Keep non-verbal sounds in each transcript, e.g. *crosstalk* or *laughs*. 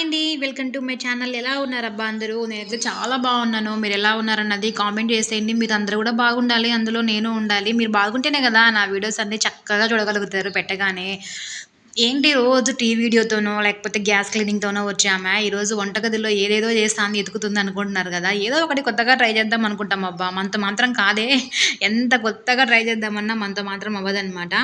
అండి. Welcome to my channel. ఎలా ఉన్నారబ్బా అందరూ? నేనైతే చాలా బాగున్నాను. మీరు ఎలా ఉన్నారన్నది కామెంట్ చేసేయండి. మీరు అందరూ కూడా బాగుండాలి. అందులో నేను ఉండాలి. మీరు బాగుంటేనే కదా నా వీడియోస్ అన్నీ చక్కగా చూడగలుగుతారు పెట్టగానే. ఏంటి రోజు టీ వీడియోతోనో లేకపోతే గ్యాస్ క్లీనింగ్తోనో వచ్చామా ఈరోజు వంటగదిలో ఏదేదో చేస్తాను ఎతుకుతుంది అనుకుంటున్నారు కదా. ఏదో ఒకటి కొత్తగా ట్రై చేద్దాం అనుకుంటాం అబ్బా. మనతో మాత్రం కాదే. ఎంత కొత్తగా ట్రై చేద్దామన్నా మనతో మాత్రం అవ్వదనమాట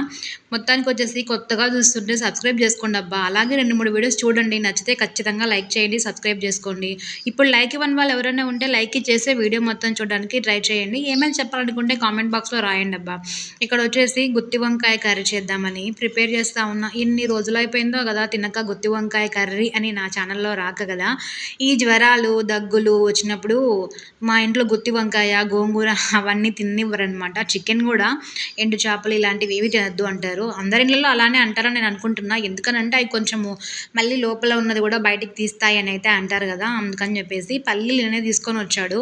మొత్తానికి వచ్చేసి కొత్తగా చూస్తుంటే సబ్స్క్రైబ్ చేసుకోండి అబ్బా. అలాగే రెండు మూడు వీడియోస్ చూడండి. నచ్చితే ఖచ్చితంగా లైక్ చేయండి సబ్స్క్రైబ్ చేసుకోండి. ఇప్పుడు లైక్ ఇవ్వని వాళ్ళు ఎవరైనా ఉంటే లైక్ చేసే వీడియో మొత్తం చూడడానికి ట్రై చేయండి. ఏమైనా చెప్పాలనుకుంటే కామెంట్ బాక్స్లో రాయండి అబ్బా. ఇక్కడ వచ్చేసి గుత్తి వంకాయ కర్రీ చేద్దామని ప్రిపేర్ చేస్తా ఉన్నా ఇన్ని రోజులు అయిపోయిందో కదా తినక గుత్తి వంకాయ కర్రీ అని నా ఛానల్లో రాక కదా. ఈ జ్వరాలు దగ్గులు వచ్చినప్పుడు మా ఇంట్లో గుత్తి వంకాయ గోంగూర అవన్నీ తిన్నివ్వరనమాట చికెన్ కూడా ఎండు చేపలు ఇలాంటివి ఏవి తినద్దు అంటారు. అందరి ఇళ్ళలో అలానే అంటారని నేను అనుకుంటున్నా. ఎందుకనంటే అవి కొంచెము మళ్ళీ లోపల ఉన్నది కూడా బయటికి తీస్తాయి అని అయితే అంటారు కదా అందుకని చెప్పేసి పల్లీలు అనేది తీసుకొని వచ్చాడు.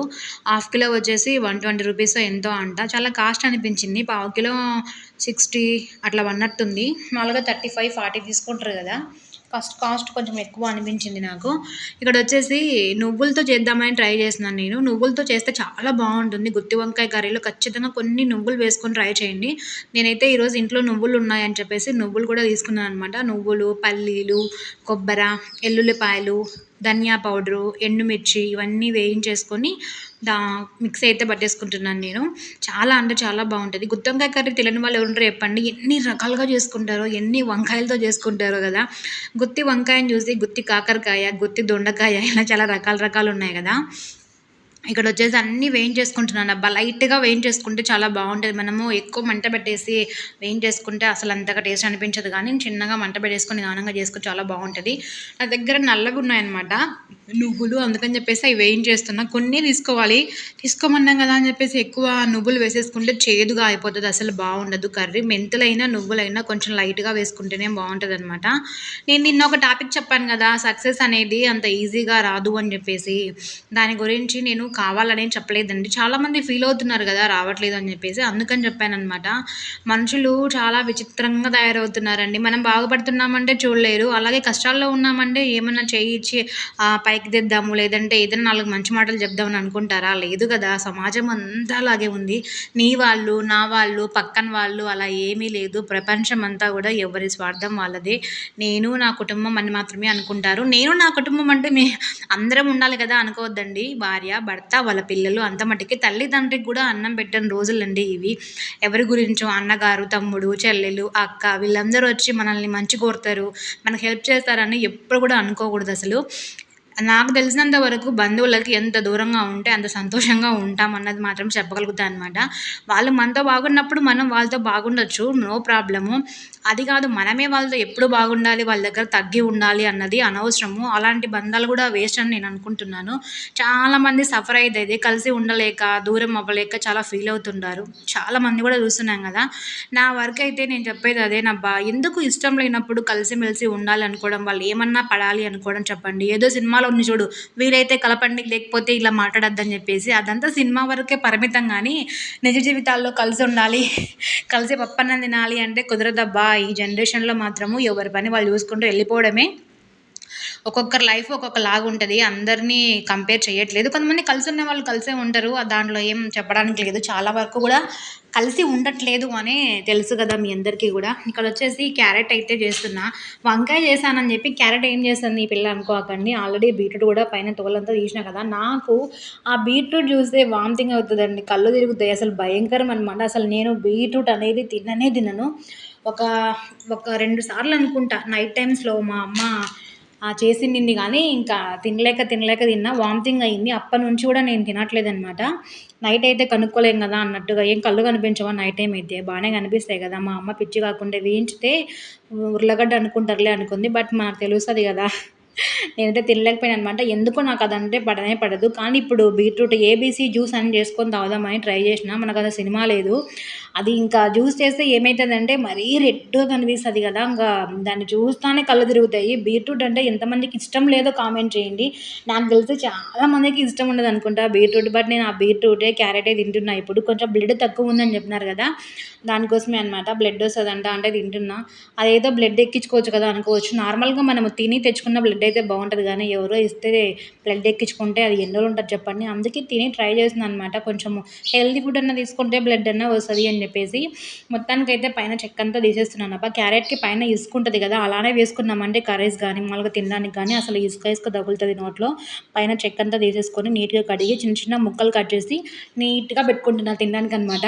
హాఫ్ కిలో వచ్చేసి వన్ ట్వంటీ రూపీస్ ఎంతో అంట. చాలా కాస్ట్ అనిపించింది. పావు కిలో సిక్స్టీ అట్లా పడినట్టుంది మామూలుగా థర్టీ ఫైవ్ ఫార్టీ తీసుకుంటారు కదా. కాస్ట్ కాస్ట్ కొంచెం ఎక్కువ అనిపించింది నాకు. ఇక్కడ వచ్చేసి నువ్వులతో చేద్దామని ట్రై చేస్తున్నాను నేను. నువ్వులతో చేస్తే చాలా బాగుంటుంది. గుత్తి వంకాయ కర్రీలో ఖచ్చితంగా కొన్ని నువ్వులు వేసుకొని ట్రై చేయండి. నేనైతే ఈరోజు ఇంట్లో నువ్వులు ఉన్నాయని చెప్పేసి నువ్వులు కూడా తీసుకున్నాను అనమాట నువ్వులు పల్లీలు కొబ్బరి ఎల్లుల్లిపాయలు ధనియా పౌడరు ఎండుమిర్చి ఇవన్నీ వేయించేసుకొని దా మిక్స్ అయితే పట్టేసుకుంటున్నాను నేను. చాలా అంటే చాలా బాగుంటుంది. గుత్తొంకాయ కర్రీ తెలియని వాళ్ళు ఎవరు చెప్పండి. ఎన్ని రకాలుగా చేసుకుంటారో ఎన్ని వంకాయలతో చేసుకుంటారో కదా. గుత్తి వంకాయని చూసి గుత్తి కాకరకాయ గుత్తి దొండకాయ ఇలా చాలా రకాల రకాలు ఉన్నాయి కదా. ఇక్కడ వచ్చేసి అన్నీ వేయించేసుకుంటున్నాను అబ్బా. లైట్గా వేయించేసుకుంటే చాలా బాగుంటుంది. మనము ఎక్కువ మంట పెట్టేసి వేయించేసుకుంటే అసలు అంతగా టేస్ట్ అనిపించదు. కానీ చిన్నగా మంట పెట్టేసుకొని గానంగా చేసుకుని చాలా బాగుంటుంది. నా దగ్గర నల్లగా ఉన్నాయన్నమాట. నువ్వులు అందుకని చెప్పేసి అవి వేయించేస్తున్నా కొన్ని తీసుకోవాలి. తీసుకోమన్నాం కదా అని చెప్పేసి ఎక్కువ నువ్వులు వేసేసుకుంటే చేదుగా అయిపోతుంది. అసలు బాగుండదు. కర్రీ మెంతులైనా నువ్వులైనా కొంచెం లైట్గా వేసుకుంటేనే బాగుంటుంది అనమాట నేను నిన్న ఒక టాపిక్ చెప్పాను కదా. సక్సెస్ అనేది అంత ఈజీగా రాదు అని చెప్పేసి. దాని గురించి నేను కావాలనే చెప్పలేదండి. చాలామంది ఫీల్ అవుతున్నారు కదా రావట్లేదు అని చెప్పేసి. అందుకని చెప్పాను అనమాట మనుషులు చాలా విచిత్రంగా తయారవుతున్నారండి. మనం బాగుపడుతున్నామంటే చూడలేరు. అలాగే కష్టాల్లో ఉన్నామంటే ఏమన్నా చేయించి పైకి తెద్దాము లేదంటే ఏదైనా నాలుగు మంచి మాటలు చెప్దామని అనుకుంటారా? లేదు కదా సమాజం అంతా అలాగే ఉంది. నీ వాళ్ళు నా వాళ్ళు పక్కన వాళ్ళు అలా ఏమీ లేదు. ప్రపంచం అంతా కూడా ఎవరి స్వార్థం వాళ్ళదే. నేను నా కుటుంబం అని మాత్రమే అనుకుంటారు. నేను నా కుటుంబం అంటే మీ అందరం ఉండాలి కదా అనుకోవద్దండి. భార్య భర్త భర్త వాళ్ళ పిల్లలు అంత మటుకి తల్లిదండ్రికి కూడా అన్నం పెట్టని రోజులండి ఇవి. ఎవరి గురించో అన్నగారు తమ్ముడు చెల్లెలు అక్క వీళ్ళందరూ వచ్చి మనల్ని మంచి కోరుతారు మనకు హెల్ప్ చేస్తారని ఎప్పుడు కూడా అనుకోకూడదు అసలు. నాకు తెలిసినంత వరకు బంధువులకి ఎంత దూరంగా ఉంటే అంత సంతోషంగా ఉంటాం అన్నది మాత్రం చెప్పగలుగుతా అనమాట వాళ్ళు మనతో బాగున్నప్పుడు మనం వాళ్ళతో బాగుండొచ్చు నో ప్రాబ్లము. అది కాదు మనమే వాళ్ళతో ఎప్పుడు బాగుండాలి వాళ్ళ దగ్గర తగ్గి ఉండాలి అన్నది అనవసరము. అలాంటి బంధాలు కూడా వేస్ట్ అని నేను అనుకుంటున్నాను. చాలామంది సఫర్ అయితే కలిసి ఉండలేక దూరం అవ్వలేక చాలా ఫీల్ అవుతుంటారు. చాలామంది కూడా చూస్తున్నాం కదా. నా వర్క్ అయితే నేను చెప్పేది అదేనబ్బా ఎందుకు ఇష్టం లేనప్పుడు కలిసిమెలిసి ఉండాలి అనుకోవడం వాళ్ళు ఏమన్నా పడాలి అనుకోవడం చెప్పండి. ఏదో సినిమా సినిమాలో ఉంది చూడు. వీలైతే కలపండి లేకపోతే ఇలా మాట్లాడొద్దని చెప్పేసి. అదంతా సినిమా వరకే పరిమితం కానీ నిజ జీవితాల్లో కలిసి ఉండాలి కలిసి పప్పన్నం తినాలి అంటే కుదరదబ్బా ఈ జనరేషన్లో మాత్రము ఎవరి పని వాళ్ళు చూసుకుంటూ వెళ్ళిపోవడమే ఒక్కొక్కరి లైఫ్ ఒక్కొక్క లాగా ఉంటుంది. అందరినీ కంపేర్ చేయట్లేదు. కొంతమంది కలిసి ఉన్న వాళ్ళు కలిసే ఉంటారు. దాంట్లో ఏం చెప్పడానికి లేదు. చాలా వరకు కూడా కలిసి ఉండట్లేదు అని తెలుసు కదా మీ అందరికీ కూడా. ఇక్కడ వచ్చేసి క్యారెట్ అయితే చేస్తున్నా. వంకాయ చేశానని చెప్పి క్యారెట్ ఏం చేస్తుంది ఈ పిల్ల అనుకోకండి. ఆల్రెడీ బీట్రూట్ కూడా పైన తోలంతా తీసిన కదా. నాకు ఆ బీట్రూట్ చూస్తే వామిటింగ్ అవుతుందండి. కళ్ళు తిరుగుతాయి. అసలు భయంకరం అనమాట అసలు నేను బీట్రూట్ అనేది తిననే తినను. ఒక ఒక రెండు సార్లు అనుకుంటా. నైట్ టైమ్స్లో మా అమ్మ చేసింది కానీ ఇంకా తినలేక తినలేక తిన్నా వామిటింగ్ అయింది. అప్పటి నుంచి కూడా నేను తినట్లేదు అనమాట నైట్ అయితే కనుక్కోలేం కదా అన్నట్టుగా ఏం కళ్ళు కనిపించవా నైట్ టైం అయితే? బాగానే కనిపిస్తాయి కదా. మా అమ్మ పిచ్చి కాకుండా వేయించితే ఉర్లగడ్డ అనుకుంటారులే అనుకుంది బట్ మనకు తెలుస్తుంది కదా. నేనైతే తినలేకపోయాను అనమాట. ఎందుకో నాకు అదంటే పడనే పడదు. కానీ ఇప్పుడు బీట్రూట్ ఏబీసీ జ్యూస్ అని చేసుకొని తాగుదామని ట్రై చేసిన. మనకు అది సినిమా లేదు. అది ఇంకా జ్యూస్ చేస్తే ఏమవుతుందంటే మరీ రెడ్గా కనిపిస్తుంది కదా. ఇంకా దాన్ని చూస్తానే కళ్ళు తిరుగుతాయి. బీట్రూట్ అంటే ఎంతమందికి ఇష్టం లేదో కామెంట్ చేయండి. నాకు తెలిసి చాలా మందికి ఇష్టం ఉండదు అనుకుంటా బీట్రూట్. బట్ నేను ఆ బీట్రూటే క్యారెటే తింటున్నా. ఇప్పుడు కొంచెం బ్లడ్ తక్కువ ఉందని చెప్పినారు కదా. దానికోసమే అనమాట బ్లడ్ వస్తుందంట అంటే తింటున్నా. అదేదో బ్లడ్ ఎక్కించుకోవచ్చు కదా అనుకోవచ్చు. నార్మల్గా మనం తిని తెచ్చుకున్న బ్లడ్ ఫుడ్ అయితే బాగుంటుంది కానీ ఎవరో ఇస్తే బ్లడ్ ఎక్కించుకుంటే అది ఎన్ని రోజులు ఉంటుంది చెప్పండి. అందుకే తిని ట్రై చేస్తున్నాను అనమాట కొంచెము హెల్తీ ఫుడ్ అన్న తీసుకుంటే బ్లడ్ అన్న వస్తుంది అని చెప్పేసి మొత్తానికైతే పైన చెక్క అంతా తీసేస్తున్నాను. అబ్బా క్యారెట్కి పైన ఇసుకుంటుంది కదా అలానే వేసుకున్నామంటే కర్రీస్ కానీ మామూలుగా తినడానికి కానీ అసలు ఇసుక ఇసుక తగులుతుంది నోట్లో. పైన చెక్క అంతా తీసేసుకొని నీట్గా కడిగి చిన్న చిన్న ముక్కలు కట్ చేసి నీట్గా పెట్టుకుంటున్నాను తినడానికి అనమాట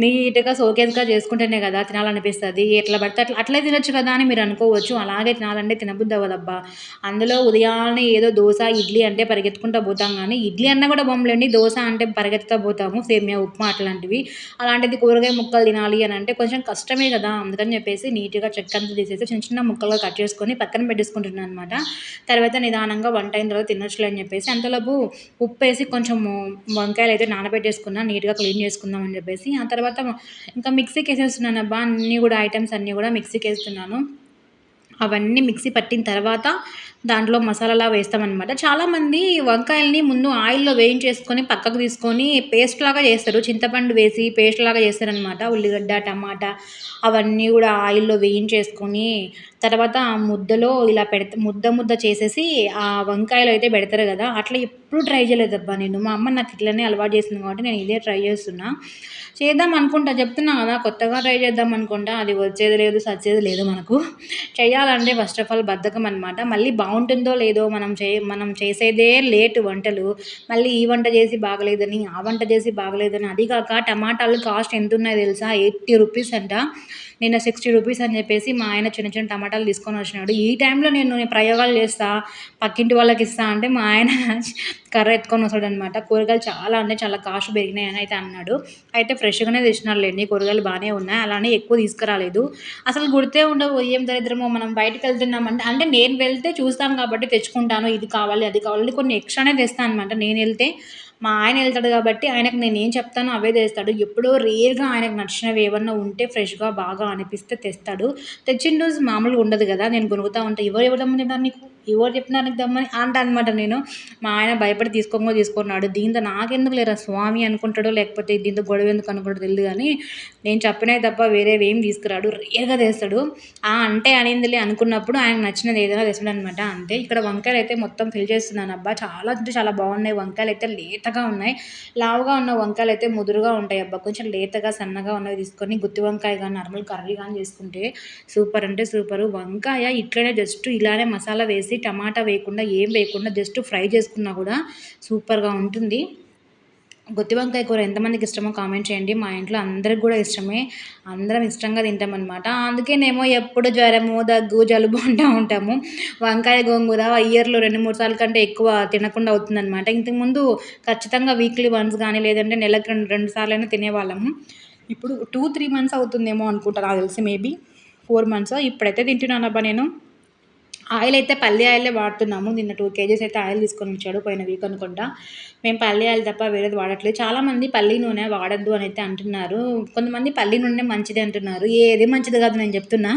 నీట్‌గా సోకేజ్గా చేసుకుంటేనే కదా తినాలనిపిస్తుంది ఎట్లా పడితే అట్లా అట్లే తినొచ్చు కదా అని మీరు అనుకోవచ్చు. అలాగే తినాలంటే తినబుద్ది అవ్వదబ్బా! అందులో ఉదయాన్నే ఏదో దోశ ఇడ్లీ అంటే పరిగెత్తుకుంటా పోతాం కానీ ఇడ్లీ అన్నా కూడా బొమ్మలండి దోశ అంటే పరిగెత్తుతా పోతాము. సేమియా ఉప్మా అట్లాంటివి. అలాంటిది కూరగాయ ముక్కలు తినాలి అని అంటే కొంచెం కష్టమే కదా! అందుకని చెప్పేసి నీట్‌గా చెక్కంతా తీసేసి చిన్న చిన్న ముక్కలుగా కట్ చేసుకొని పక్కన పెట్టేసుకుంటున్నాను అనమాట. తర్వాత నిదానంగా వంట అయిన తర్వాత తినొచ్చులే అని చెప్పేసి అంతలోపు ఉప్పు వేసి కొంచెం వంకాయలు వంకాయలైతే నానబెట్టేసుకున్నా. నీట్‌గా క్లీన్ చేసుకుందాం అని చెప్పేసి ఆ తర్వాత ఇంకా మిక్సీకి వేసేస్తున్నాను అబ్బా అన్నీ కూడా ఐటమ్స్ అన్నీ కూడా మిక్సీకి వేస్తున్నాను అవన్నీ మిక్సీ పట్టిన తర్వాత దాంట్లో మసాలాలా వేస్తామన్నమాట. చాలామంది వంకాయల్ని ముందు ఆయిల్లో వేయించేసుకొని పక్కకు తీసుకొని పేస్ట్ లాగా చేస్తారు. చింతపండు వేసి పేస్ట్ లాగా చేస్తారనమాట ఉల్లిగడ్డ టమాటా అవన్నీ కూడా ఆయిల్లో వేయించేసుకొని తర్వాత ఆ ముద్దలో ఇలా పెడత ముద్ద ముద్ద చేసేసి ఆ వంకాయలు అయితే పెడతారు కదా అట్లా ఎప్పుడు ట్రై చేయలేదబ్బా నేను. మా అమ్మ నాకు ఇట్లనే అలవాటు చేసింది కాబట్టి నేను ఇదే ట్రై చేస్తున్నా. చేద్దాం అనుకుంటా చెప్తున్నా కదా కొత్తగా ట్రై చేద్దాం అనుకుంటా అది వచ్చేది లేదు సచ్చేది లేదు మనకు. చేయాలంటే ఫస్ట్ ఆఫ్ ఆల్ బద్ధకం అనమాట మళ్ళీ బాగుంటుందో లేదో మనం చే మనం చేసేదే లేట్ వంటలు. మళ్ళీ ఈ వంట చేసి బాగలేదని ఆ వంట చేసి బాగలేదని అది కాక టమాటాలు కాస్ట్ ఎంత ఉన్నాయో తెలుసా? ఎయిటీ రూపీస్ అంట. నిన్న సిక్స్టీ రూపీస్ అని చెప్పేసి మా ఆయన చిన్న చిన్న టమాటాలు తీసుకొని వచ్చినాడు. ఈ టైంలో నేను ప్రయోగాలు చేస్తా పక్కింటి వాళ్ళకి ఇస్తా అంటే మా ఆయన *laughs* కర్ర ఎత్తుకొని వస్తాడు అనమాట కూరగాయలు చాలా అంటే చాలా కాస్ట్ పెరిగినాయి అని అయితే అన్నాడు. అయితే ఫ్రెష్గానే తెచ్చినారులేండి కూరగాయలు బాగానే ఉన్నాయి అలానే ఎక్కువ తీసుకురాలేదు. అసలు గుర్తే ఉండవు ఏం దరిద్రమో మనం బయటకు వెళ్తున్నామంటే అంటే నేను వెళ్తే చూస్తాను కాబట్టి తెచ్చుకుంటాను ఇది కావాలి అది కావాలి కొన్ని ఎక్స్ట్రానే తెస్తాను అనమాట నేను వెళ్తే మా ఆయన వెళ్తాడు కాబట్టి ఆయనకు నేను ఏం చెప్తానో అవే తెస్తాడు. ఎప్పుడో రేర్గా ఆయనకు నచ్చినవి ఏమన్నా ఉంటే ఫ్రెష్గా బాగా అనిపిస్తే తెస్తాడు. తెచ్చిన రోజు మామూలుగా ఉండదు కదా నేను కొనుక్కుతా ఉంటాను ఎవరు ఇవ్వడం నీకు? ఎవరు చెప్పినారు నీకు దమ్మని అంట అనమాట నేను. మా ఆయన భయపడి తీసుకోమో తీసుకున్నాడు. దీంతో నాకెందుకు లేరా స్వామి అనుకుంటాడో లేకపోతే దీంతో గొడవ ఎందుకు అనుకుంటాడు తెలియదు కానీ నేను చెప్పినవి తప్ప వేరేవి ఏం తీసుకురాడు. రేర్గా తెస్తాడు. ఆ అంటే అనిందిలే అనుకున్నప్పుడు ఆయనకు నచ్చినది ఏదైనా తెస్తాడు అనమాట అంతే. ఇక్కడ వంకాయలు అయితే మొత్తం ఫిల్ చేస్తున్నాను అబ్బా. చాలా అంటే చాలా బాగున్నాయి. వంకాయలు అయితే లేతగా ఉన్నాయి. లావుగా ఉన్న వంకాయలు అయితే ముదురుగా ఉంటాయి అబ్బా. కొంచెం లేతగా సన్నగా ఉన్నవి తీసుకొని గుత్తి వంకాయ కానీ నార్మల్ కర్రీ కానీ చేసుకుంటే సూపర్ అంటే సూపర్. వంకాయ ఇట్లనే జస్ట్ ఇలానే మసాలా వేసి టమాటా వేయకుండా ఏం వేయకుండా జస్ట్ ఫ్రై చేసుకున్నా కూడా సూపర్గా ఉంటుంది. గుత్తి వంకాయ కూర ఎంతమందికి ఇష్టమో కామెంట్ చేయండి. మా ఇంట్లో అందరికి కూడా ఇష్టమే. అందరం ఇష్టంగా తింటామన్నమాట. అందుకేనేమో ఎప్పుడు జ్వరము దగ్గు జలుబు అంటూ ఉంటాము. వంకాయ గోంగూర ఇయర్లో రెండు మూడు సార్లు కంటే ఎక్కువ తినకుండా అవుతుందన్నమాట. ఇంతకుముందు ఖచ్చితంగా వీక్లీ వన్స్ కానీ లేదంటే నెలకు రెండు రెండు సార్లు అయినా తినేవాళ్ళము. ఇప్పుడు టూ త్రీ మంత్స్ అవుతుందేమో అనుకుంటా నాకు తెలిసి మేబీ ఫోర్ మంత్స్. ఇప్పుడైతే తింటున్నానబ్బా నేను. ఆయిల్ అయితే పల్లి ఆయిలే వాడుతున్నాము. నిన్న టూ కేజీస్ అయితే ఆయిల్ తీసుకొని వచ్చాడు పోయిన వీక్ అనుకుంటా. మేము పల్లి ఆయిల్ తప్ప వేరేది వాడట్లేదు. చాలామంది పల్లి నూనె వాడద్దు అని అయితే అంటున్నారు. కొంతమంది పల్లి నూనె మంచిది అంటున్నారు. ఏది మంచిది కాదు నేను చెప్తున్నా.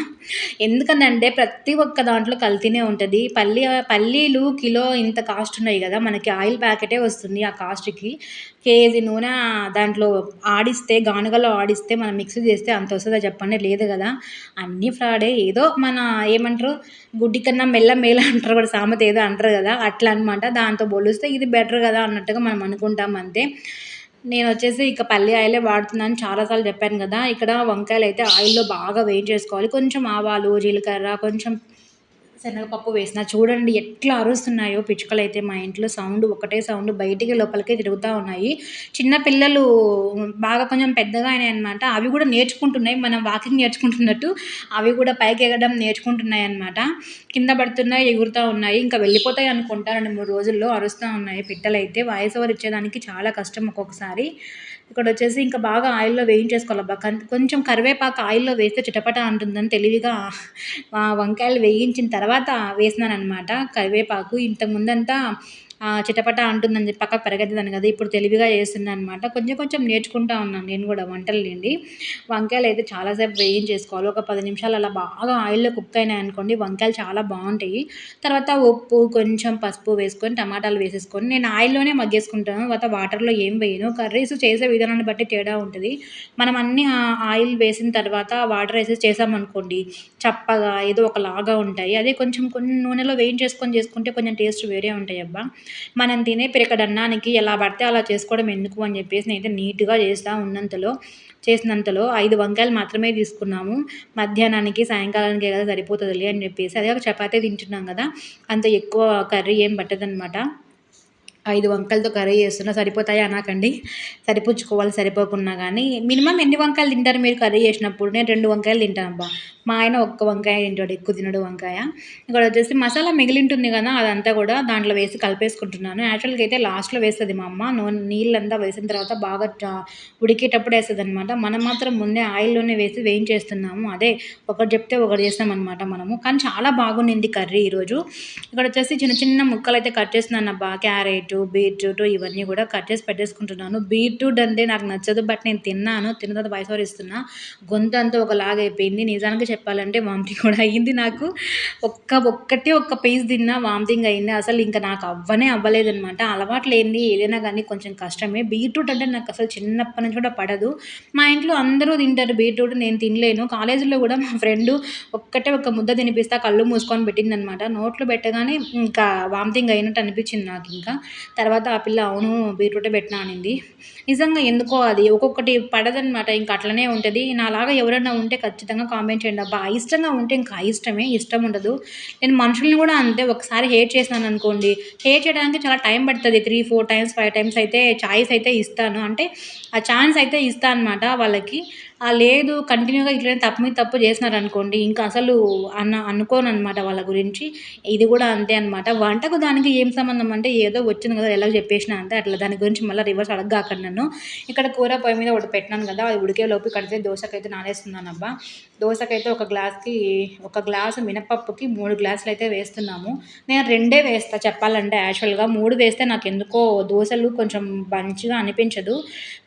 ఎందుకనంటే ప్రతి ఒక్క దాంట్లో కల్తీనే ఉంటుంది. పల్లి పల్లీలు కిలో ఇంత కాస్ట్ ఉన్నాయి కదా. మనకి ఆయిల్ ప్యాకెటే వస్తుంది ఆ కాస్ట్కి కేజీ నూనె దాంట్లో ఆడిస్తే గానుగలో ఆడిస్తే మనం మిక్స్ చేస్తే అంత వస్తుందా చెప్పండి. లేదు కదా. అన్నీ ఫ్రాడే. ఏదో మన ఏమంటారు? గుడ్డి కన్నా మెల్ల మేల అంటారు కూడా సామెత ఏదో అంటారు కదా అట్లా అనమాట దాంతో పోలిస్తే ఇది బెటర్ కదా అన్నట్టుగా మనం అనుకుంటాం అంతే. నేను వచ్చేసి ఇక పల్లి ఆయిలే వాడుతున్నాను. చాలాసార్లు చెప్పాను కదా ఇక్కడ వంకాయలు అయితే ఆయిల్లో బాగా వేయించేసుకోవాలి. కొంచెం ఆవాలు జీలకర్ర కొంచెం శనగపప్పు వేసిన చూడండి ఎట్లా అరుస్తున్నాయో పిచ్చుకలు అయితే మా ఇంట్లో సౌండ్ ఒకటే సౌండ్ బయటికి లోపలికి తిరుగుతూ ఉన్నాయి. చిన్న పిల్లలు బాగా కొంచెం పెద్దగా అయినాయి అనమాట అవి కూడా నేర్చుకుంటున్నాయి. మనం వాకింగ్ నేర్చుకుంటున్నట్టు అవి కూడా పైకి ఎగడం నేర్చుకుంటున్నాయి అనమాట కింద పడుతున్నాయి ఎగురుతూ ఉన్నాయి. ఇంకా వెళ్ళిపోతాయి అనుకుంటా. రెండు మూడు రోజుల్లో అరుస్తూ ఉన్నాయి పిట్టలు అయితే వాయిస్ ఓవర్ ఇచ్చేదానికి చాలా కష్టం ఒక్కొక్కసారి. ఇక్కడ వచ్చేసి ఇంకా బాగా ఆయిల్లో వేయించేసుకోవాలబ్బా కొంచెం కరివేపాకు ఆయిల్లో వేస్తే చిటపట అంటుందని తెలివిగా వంకాయలు వేయించిన తర్వాత వేసినాను అనమాట కరివేపాకు ఇంతకుముందంతా చిటపట అంటుందని చెప్పి పక్క పెరగద్దని కదా ఇప్పుడు తెలివిగా చేస్తున్నాను అనమాట కొంచెం కొంచెం నేర్చుకుంటా ఉన్నాను నేను కూడా వంటలు లేండి. వంకాయలు అయితే చాలాసేపు వేయించేసుకోవాలి. ఒక పది నిమిషాలు అలా బాగా ఆయిల్లో కుక్ అయినాయి అనుకోండి వంకాయలు చాలా బాగుంటాయి. తర్వాత ఉప్పు కొంచెం పసుపు వేసుకొని టమాటాలు వేసేసుకొని నేను ఆయిల్లోనే మగ్గేసుకుంటాను. తర్వాత వాటర్లో ఏం వేయను. కర్రీస్ చేసే విధానాన్ని బట్టి తేడా ఉంటుంది. మనం అన్ని ఆయిల్ వేసిన తర్వాత వాటర్ వేసి చేసామనుకోండి చప్పగా ఏదో ఒకలాగా ఉంటాయి. అదే కొంచెం కొన్ని నూనెలో వేయించేసుకొని చేసుకుంటే కొంచెం టేస్ట్ వేరే ఉంటాయి అబ్బా మనం తినే పిరకడ అన్నానికి ఎలా పడితే అలా చేసుకోవడం ఎందుకు అని చెప్పేసి నేనైతే నీట్గా చేస్తా ఉన్నంతలో చేసినంతలో ఐదు వంకాయలు మాత్రమే తీసుకున్నాము. మధ్యాహ్నానికి సాయంకాలానికి కదా సరిపోతుందిలే అని చెప్పేసి అదే ఒక చపాతీ తింటున్నాం కదా. అంత ఎక్కువ కర్రీ ఏం పట్టదనమాట ఐదు వంకాయలతో కర్రీ చేస్తున్నా సరిపోతాయి అనకండి సరిపుచ్చుకోవాలి సరిపోకున్నా కానీ మినిమం ఎన్ని వంకాయలు తింటారు మీరు కర్రీ చేసినప్పుడు? నేను రెండు వంకాయలు తింటాను అబ్బా. మా ఆయన ఒక్క వంకాయ తింటాడు ఎక్కువ తినడు వంకాయ. ఇక్కడ వచ్చేసి మసాలా మిగిలింటుంది కదా అదంతా కూడా దాంట్లో వేసి కలిపేసుకుంటున్నాను. యాక్చువల్గా అయితే లాస్ట్లో వేస్తుంది మా అమ్మ. నూనె నీళ్ళంతా వేసిన తర్వాత బాగా ఉడికేటప్పుడు వేస్తుంది అనమాట మనం మాత్రం ముందే ఆయిల్లోనే వేసి వేయించేస్తున్నాము. అదే ఒకటి చెప్తే ఒకటి చేస్తామన్నమాట మనము. కానీ చాలా బాగుండింది కర్రీ ఈరోజు. ఇక్కడ వచ్చేసి చిన్న చిన్న ముక్కలు అయితే కట్ చేస్తున్నాను అబ్బా క్యారెట్ బీట్రూట్ ఇవన్నీ కూడా కట్ చేసి పెట్టేసుకుంటున్నాను. బీట్రూట్ అంటే నాకు నచ్చదు బట్ నేను తిన్నాను. తిన్న తర్వాత వయసు ఇస్తున్నా. గొంతు అంతా ఒకలాగా అయిపోయింది. నిజానికి చెప్పాలంటే వామిటింగ్ కూడా అయ్యింది నాకు. ఒక్క ఒక్కటే ఒక్క పీస్ తిన్నా వామిటింగ్ అయింది. అసలు ఇంకా నాకు అవ్వనే అవ్వలేదనమాట అలవాటు లేనిది ఏదైనా కానీ కొంచెం కష్టమే. బీట్రూట్ అంటే నాకు అసలు చిన్నప్పటి నుంచి కూడా పడదు. మా ఇంట్లో అందరూ తింటారు బీట్రూట్. నేను తినలేను. కాలేజీలో కూడా మా ఫ్రెండ్ ఒక్కటే ఒక ముద్ద తినిపిస్తా కళ్ళు మూసుకొని పెట్టిందనమాట నోట్లో పెట్టగానే ఇంకా వామిటింగ్ అయినట్టు అనిపించింది నాకు ఇంకా. తర్వాత ఆ పిల్ల అవును బీట్రూటే పెట్టినా అనింది. నిజంగా ఎందుకో అది ఒక్కొక్కటి పడదనమాట ఇంకా అట్లనే ఉంటుంది. నాలాగా ఎవరైనా ఉంటే ఖచ్చితంగా కామెంట్ చేయండి. అబ్బా ఇష్టంగా ఉంటే ఇంకా ఇష్టమే ఇష్టం ఉండదు. నేను మనుషుల్ని కూడా అంతే ఒకసారి హేట్ చేసినాను అనుకోండి. హేట్ చేయడానికి చాలా టైం పడుతుంది. Three four times five times అయితే చాయిస్ అయితే ఇస్తాను. అంటే ఆ ఛాన్స్ అయితే ఇస్తాను అనమాట వాళ్ళకి. లేదు కంటిన్యూగా ఇట్లనే తప్పు మీద తప్పు చేసినారనుకోండి ఇంకా అసలు అన్న అనుకోను అనమాట వాళ్ళ గురించి. ఇది కూడా అంతే అనమాట వంటకు దానికి ఏం సంబంధం అంటే ఏదో వచ్చింది కదా ఎలా చెప్పేసిన అంతే అట్లా దాని గురించి మళ్ళీ రివర్స్ అడగగాకండి నన్ను. ఇక్కడ కూర పొయ్యి మీద ఒకటి పెట్టినాను కదా అది ఉడికే లోపు కడితే దోశకైతే నానేస్తున్నాను అబ్బా దోశకైతే ఒక గ్లాస్కి ఒక గ్లాసు మినపప్పుకి మూడు గ్లాసులు అయితే వేస్తున్నాము. నేను రెండే వేస్తా చెప్పాలంటే యాక్చువల్గా మూడు వేస్తే నాకు ఎందుకో దోశలు కొంచెం మంచిగా అనిపించదు.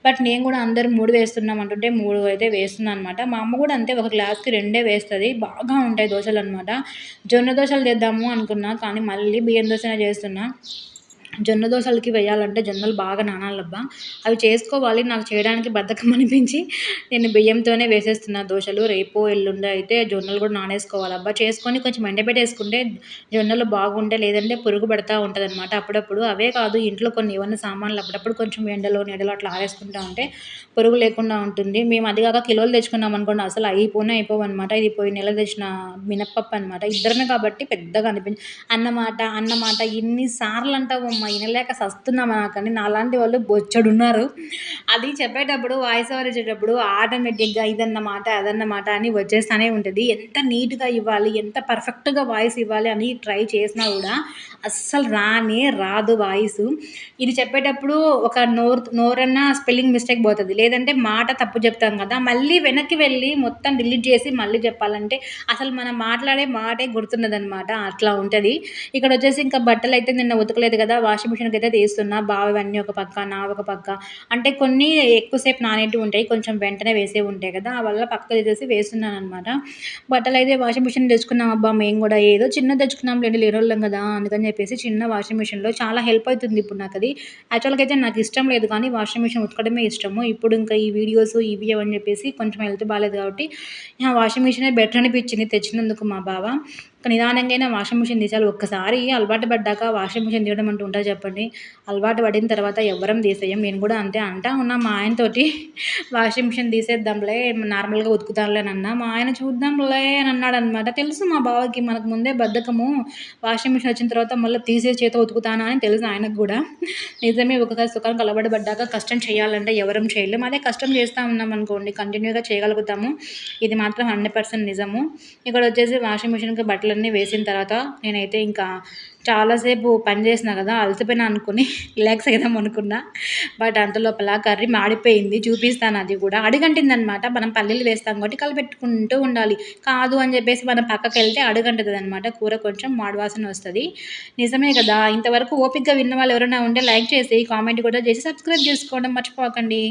బట్ నేను కూడా అందరు మూడు వేస్తున్నాం అంటుంటే మూడు అయితే వేస్తున్నాను అనమాట మా అమ్మ కూడా అంతే ఒక గ్లాస్కి రెండే వేస్తుంది. బాగా ఉంటాయి దోశలు అనమాట జొన్న దోశలు తెద్దాము అనుకున్నా కానీ మళ్ళీ బియ్యం దోశనే చేస్తున్నా. జొన్న దోశలకి వేయాలంటే జొన్నలు బాగా నానాలబ్బా. అవి చేసుకోవాలి నాకు చేయడానికి బద్ధకం అనిపించి నేను బియ్యంతోనే వేసేస్తున్నా దోశలు. రేపు ఎల్లుండి అయితే జొన్నలు కూడా నానేసుకోవాలబ్బా. చేసుకొని కొంచెం ఎండబెట్టేసుకుంటే జొన్నలు బాగుంటే లేదంటే పురుగు పడతా ఉంటుంది అనమాట అప్పుడప్పుడు అవే కాదు ఇంట్లో కొన్ని ఏమైనా సామాన్లు అప్పుడప్పుడు కొంచెం ఎండలో నీడలో అట్లా ఆరేసుకుంటా ఉంటే పురుగు లేకుండా ఉంటుంది. మేము అది కాక కిలోలు తెచ్చుకున్నాం అనుకోండి అసలు అయిపోనే అయిపోవు అనమాట ఇది పోయి నెల తెచ్చిన మినప్పప్పు అనమాట ఇద్దరిని కాబట్టి పెద్దగా అనిపించి అన్నమాట అన్నమాట ఇన్నిసార్లు అంటావు అమ్మ వినలేక సస్తున్నాం కానీ నాలాంటి వాళ్ళు బొచ్చడున్నారు. అది చెప్పేటప్పుడు వాయిస్ ఓవర్ ఇచ్చేటప్పుడు ఆటోమేటిక్గా ఇదన్నమాట అదన్నమాట అని వచ్చేస్తూనే ఉంటుంది. ఎంత నీట్గా ఇవ్వాలి ఎంత పర్ఫెక్ట్గా వాయిస్ ఇవ్వాలి అని ట్రై చేసినా కూడా అస్సలు రానే రాదు వాయిస్. ఇది చెప్పేటప్పుడు ఒక నోరు నోరన్నా స్పెల్లింగ్ మిస్టేక్ పోతుంది. లేదంటే మాట తప్పు చెప్తాం కదా. మళ్ళీ వెనక్కి వెళ్ళి మొత్తం డిలీట్ చేసి మళ్ళీ చెప్పాలంటే అసలు మనం మాట్లాడే మాటే గుర్తున్నదనమాట అట్లా ఉంటుంది. ఇక్కడ వచ్చేసి ఇంకా బట్టలు అయితే నిన్న ఉతకలేదు కదా. వాషింగ్ మిషన్కి అయితే తీస్తున్నా. బావన్నీ ఒక పక్క నా ఒక పక్క. అంటే కొన్ని ఎక్కువసేపు నానేటివి ఉంటాయి. కొంచెం వెంటనే వేసే ఉంటాయి కదా. ఆ వల్ల పక్క తీసేసి వేస్తున్నాను అనమాట బట్టలు అయితే వాషింగ్ మిషన్ తెచ్చుకున్నాం. అబ్బా మేము కూడా ఏదో చిన్న తెచ్చుకున్నాం. లేండి వాళ్ళం కదా. అందుకని చెప్పేసి చిన్న వాషింగ్ మిషన్లో చాలా హెల్ప్ అవుతుంది ఇప్పుడు నాకు అది. యాక్చువల్గా అయితే నాకు ఇష్టం లేదు కానీ వాషింగ్ మిషన్ ఉతకడమే ఇష్టము. ఇప్పుడు ఇంకా ఈ వీడియోస్ ఇవి అని చెప్పేసి కొంచెం హెల్త్ బాగాలేదు కాబట్టి వాషింగ్ మిషనే బెటర్ అనిపించింది తెచ్చినందుకు మా బావ. నిదానంగా వాషింగ్ మిషన్ తీసేయాలి. ఒక్కసారి అలవాటు పడ్డాక వాషింగ్ మిషన్ తీయడం అంటూ ఉంటుంది చెప్పండి. అలవాటు పడిన తర్వాత ఎవరం తీసేయం. నేను కూడా అంతే అంటా ఉన్నా. మా ఆయనతోటి వాషింగ్ మిషన్ తీసేద్దాంలే నార్మల్గా ఉతుకుతానులేనన్నా మా ఆయన చూద్దాంలే అని అన్నాడు అనమాట తెలుసు మా బావకి మనకు ముందే బద్ధకము. వాషింగ్ మిషన్ వచ్చిన తర్వాత మళ్ళీ తీసే చేత ఉతుకుతానా అని తెలుసు ఆయనకు కూడా. నిజమే ఒకసారి సుఖానికి అలవాటు పడ్డాక కష్టం చేయాలంటే ఎవరం చేయలేము అదే కష్టం చేస్తూ ఉన్నాం అనుకోండి కంటిన్యూగా చేయగలుగుతాము. ఇది మాత్రం హండ్రెడ్ పర్సెంట్ నిజము. ఇక్కడ వచ్చేసి వాషింగ్ మిషన్కి బట్టలు పల్లీలన్నీ వేసిన తర్వాత నేనైతే ఇంకా చాలాసేపు పని చేసిన కదా అలసిపోయినా అనుకుని *laughs* రిలాక్స్ అవుదాం అనుకున్నా. బట్ అంత లోపల కర్రీ మాడిపోయింది చూపిస్తాను అది కూడా. అడుగంటింది అనమాట మనం పల్లీలు వేస్తాం కాబట్టి కలిపెట్టుకుంటూ ఉండాలి. కాదు అని చెప్పేసి మనం పక్కకి వెళ్తే అడుగంటుతుంది అనమాట కూర కొంచెం మాడవాసన వస్తుంది. నిజమే కదా ఇంతవరకు ఓపిక్గా విన్న వాళ్ళు ఎవరైనా ఉంటే లైక్ చేసి కామెంట్ కూడా చేసి సబ్స్క్రైబ్ చేసుకోవడం మర్చిపోకండి.